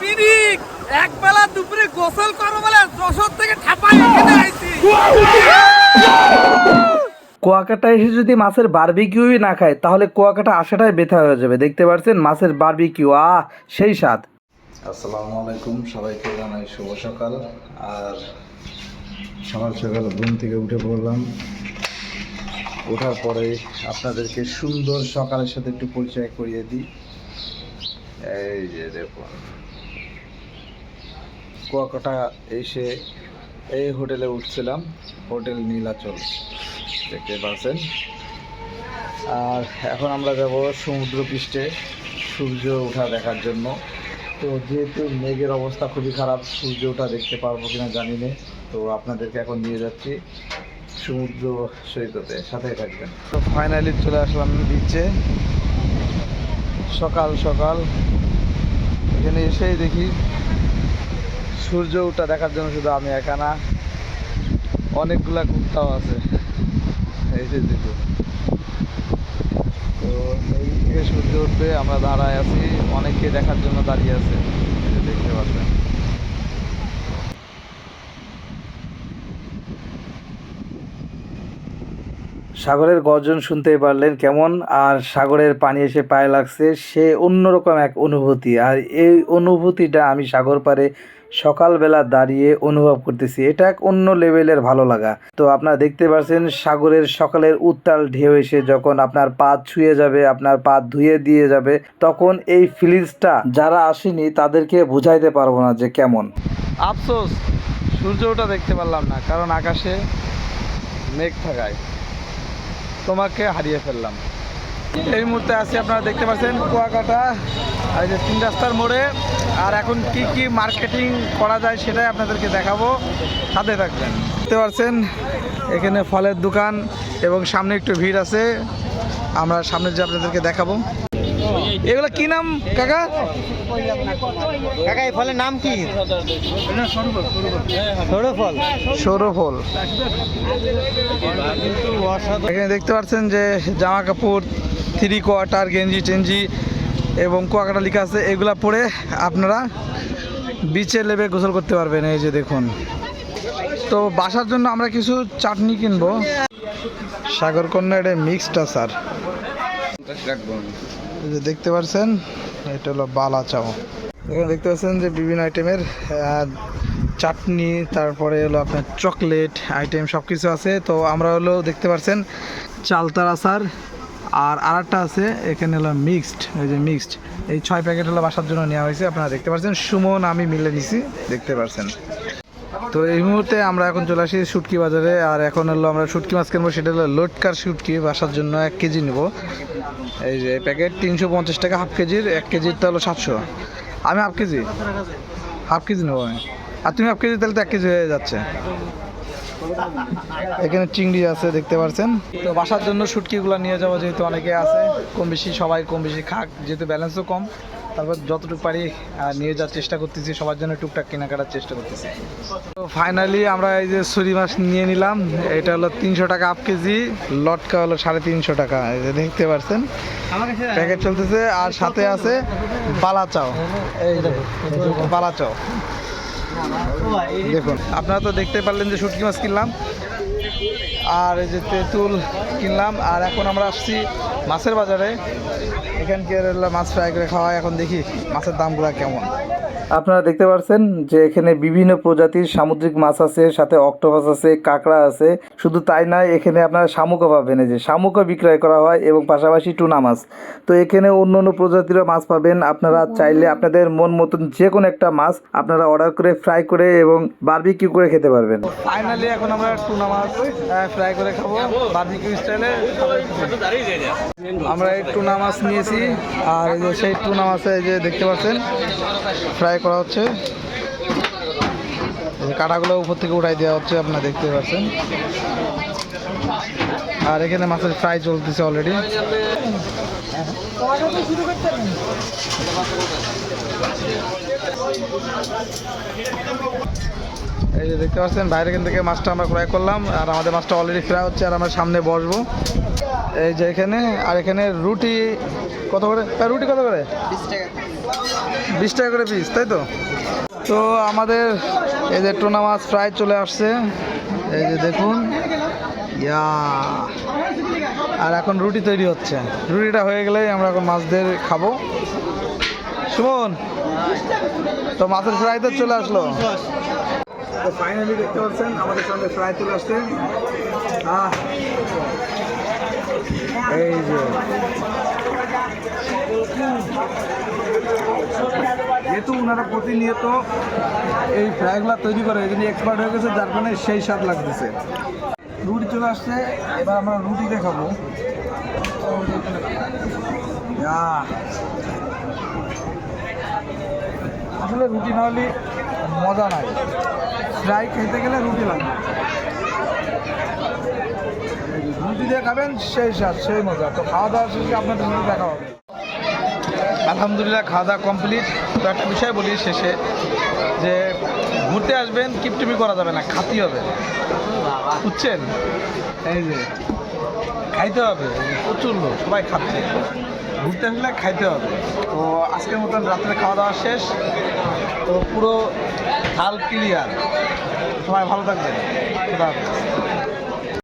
পিরিক এক বেলা দুপুরে গোসল করো বলে যশোর থেকে ঠাপাই এখানে আইছি। কুয়াকাটা এসে যদি মাছের বারবিকিউই না খায় তাহলে কুয়াকাটা আসাটাই বেথা হয়ে যাবে। দেখতে পাচ্ছেন মাছের বারবিকিউ আহ সেই স্বাদ। আসসালামু আলাইকুম সবাইকে জানাই শুভ সকাল। আর সকাল সকাল ঘুম থেকে উঠে পড়লাম। ওঠার পরে আপনাদেরকে সুন্দর সকালের সাথে একটু পরিচয় করিয়ে দিই। এই যে দেখুন। কুয়াকাটা এসে এই হোটেলে উঠছিলাম। হোটেল নীলাচল দেখতে পাচ্ছেন। আর এখন আমরা যাব সমুদ্র পৃষ্ঠে সূর্য ওঠা দেখার জন্য। তো যেহেতু মেঘের অবস্থা খুবই খারাপ, সূর্য ওঠা দেখতে পারব কিনা জানি না। তো আপনাদেরকে এখন নিয়ে যাচ্ছি সমুদ্র সৈকতে। সাথে থাকবেন। তো ফাইনালি চলে আসলাম বিচে সকাল সকাল। এখানে এসেই দেখি সূর্য ওঠা দেখার জন্য শুধু আমি একা না, অনেকগুলা কুত্তাও আছে। তো এই সূর্য উঠবে, আমরা দাঁড়ায় আছি অনেকে দেখার জন্য দাঁড়িয়ে আছে। দেখতে পাচ্ছেন। সাগরের গর্জন শুনতেই পারলেন কেমন, আর সাগরের পানি এসে পায়ে লাগছে, সে অন্যরকম এক অনুভূতি। আর এই অনুভূতিটা আমি সাগর পারে সকালবেলা দাঁড়িয়ে অনুভব করতেছি। এটা এক অন্য লেভেলের ভালো লাগা। তো আপনারা দেখতে পাচ্ছেন সাগরের সকালের উত্তাল ঢেউ এসে যখন আপনার পা ছুঁয়ে যাবে, আপনার পা ধুয়ে দিয়ে যাবে, তখন এই ফিলিংসটা যারা আসেনি, তাদেরকে বুঝাইতে পারব না যে কেমন। আফসোস সূর্য ওটা দেখতে পারলাম না, কারণ আকাশে মেঘ থাকায়। তোমাকে হারিয়ে ফেললাম। এই মুহূর্তে আছি, আপনারা দেখতে পাচ্ছেন, কুয়াকাটা আর এই যে তিন রাস্তার মোড়ে আর এখন কি কি মার্কেটিং করা যায় সেটাই আপনাদেরকে দেখাবো। সাথে থাকবেন। দেখতে পাচ্ছেন এখানে ফলের দোকান এবং সামনে একটু ভিড় আছে। আমরা সামনে যে আপনাদেরকে দেখাবো। এগুলো কি নাম কাকা? কাকা এই ফলের নাম কি? সরু ফল সৌরফল। এখানে দেখতে পাচ্ছেন যে জামা কাপড় থ্রি কোয়ার্টার গেঞ্জি টেঞ্জি এবং কুয়াকাটা লেখা আছে, এগুলা পরে আপনারা বিচে লেবে গোসল করতে পারবেন, এই যে দেখুন। তো বাসার জন্য আমরা কিছু চাটনি কিনবো। সাগরকন্যা এটা মিক্সড স্যার। যে দেখতে পাচ্ছেন এটা হলো বালা চাও। এখানে দেখতে পাচ্ছেন যে বিভিন্ন আইটেমের চাটনি, তারপরে হলো আপনার চকলেট আইটেম সব কিছু আছে। তো আমরা হলো দেখতে পাচ্ছেন চালতার আচার আর আরেকটা আছে, এখানে হলো মিক্সড এই যে মিক্সড এই ছয় প্যাকেট হলো বাসার জন্য নেওয়া হয়েছে, আপনারা দেখতে পাচ্ছেন সুমন, আমি মিলে নিছি, দেখতে পাচ্ছেন তো এই মুহূর্তে আমরা এখন চলে আসি শুটকি বাজারে, আর এখন হলো আমরা শুটকি মাছ কিনবো, সেটা হলো লোটকার শুটকি, বাসার জন্য এক কেজি নেব। এই যে প্যাকেট তিনশো পঞ্চাশ টাকা হাফ কেজির, এক কেজিরটা হলো সাতশো। আমি হাফ কেজি? হাফ কেজি নেব আমি। আর তুমি হাফ কেজি, তাহলে তো এক কেজি হয়ে যাচ্ছে। এখানে চিংড়ি আছে, দেখতে পাচ্ছেন তো বাসার জন্য শুটকিগুলো নিয়ে যাব, যেহেতু অনেকে আছে। কম বেশি সবাই কম বেশি খাক, যেহেতু ব্যালেন্সও কম। তারপর যতটুকু পারি নিয়ে যাওয়ার চেষ্টা করতেছি। সবার জন্য টুকটাক কেনাকাটার চেষ্টা করতেছি। তো ফাইনালি আমরা এই যে ছুরি মাছ নিয়ে নিলাম। এটা হলো তিনশো টাকা হাফ কেজি। লটকা হলো সাড়ে তিনশো টাকা। এই যে দেখতে পাচ্ছেন প্যাকেট চলতেছে। আর সাথে আছে বালা চাও এই যে বালা চাও দেখুন, আপনারা তো দেখতে পারলেন যে শুটকি মাছ কিনলাম, আর এই যে তেঁতুল কিনলাম, আর এখন আমরা আসছি মাছের বাজারে। এখানকার মাছ ফ্রাই করে খাওয়া এখন দেখি মাছের দামগুলো কেমন। আপনারা দেখতে পাচ্ছেন যে এখানে বিভিন্ন প্রজাতির সামুদ্রিক মাছ আছে, সাথে অক্টোপাস আছে, কাঁকড়া আছে। শুধু তাই নয়, এখানে আপনারা শামুকও পাবেন যে। শামুকও বিক্রয় করা হয় এবং পাশাপাশি টুনা মাছ। তো এখানে অন্য অন্য প্রজাতিরও মাছ পাবেন। আপনারা চাইলে আপনাদের মন মতন যে কোনো একটা মাছ আপনারা অর্ডার করে ফ্রাই করে এবং বারবিকিউ করে খেতে পারবেন। ফাইনালি এখন আমরা টুনা মাছ ফ্রাই করে খাব বারবিকিউ স্টাইলে। আমরা এই টুনা মাছ নিয়েছি। আর এই যে সেই টুনা মাছে যে দেখতে পাচ্ছেন, ফ্রাই করা হচ্ছে। কাঁটাগুলো উপর থেকে উঠাই দেওয়া হচ্ছে, আপনারা দেখতে পাচ্ছেন। আর এখানে মাছের ফ্রাই চলতেছে অলরেডি এই যে দেখতে পাচ্ছেন, বাইরে এখান থেকে মাছটা আমরা ক্রয় করলাম, আর আমাদের মাছটা অলরেডি ফ্রাই হচ্ছে, আর আমরা সামনে বসবো। এই যে এখানে, আর এখানে রুটি কত করে? রুটি কত করে? বিশ টাকা। করে পিস তাই তো? তো আমাদের এই যে টোনা মাছ ফ্রাই চলে আসছে। এই যে দেখুন। ইয়া। আর এখন রুটি তৈরি হচ্ছে। রুটিটা হয়ে গেলেই আমরা এখন মাছদের খাব। সুমন তো মাছের ফ্রাই তো চলে আসলো। তো ফাইনালি দেখতে পাচ্ছেন আমাদের সঙ্গে ফ্রাই চলে আসছে। এই যে। যেহেতু ওনারা প্রতিনিয়ত এই ফ্রাইগুলো তৈরি করে, এই জন্য এক্সপার্ট হয়ে গেছে, যার কারণে সেই স্বাদ লাগতেছে। রুটি চলে আসছে, এবার আমরা রুটি দেখাবো। আসলে রুটি না হলে মজা নাই। ফ্রাই খেতে গেলে রুটি লাগবে। রুটি দিয়ে খাবেন, সেই স্বাদ, সেই মজা। তো খাওয়া দাওয়া শেষে আপনাদের সাথে দেখা হবে। আলহামদুলিল্লাহ খাওয়া দাওয়া কমপ্লিট তো একটা বিষয় বলি শেষে, যে ঘুরতে আসবেন কিপটিপি করা যাবে না, খাতি হবে। বুঝছেন? এই যে, খাইতে হবে, প্রচুর লোক, সবাই খাচ্ছে। ঘুরতে আসলে খাইতে হবে। তো আজকের মতন রাত্রে খাওয়া দাওয়া শেষ। তো পুরো হাল ক্লিয়ার সবাই ভালো থাকবেন। হাফেজ।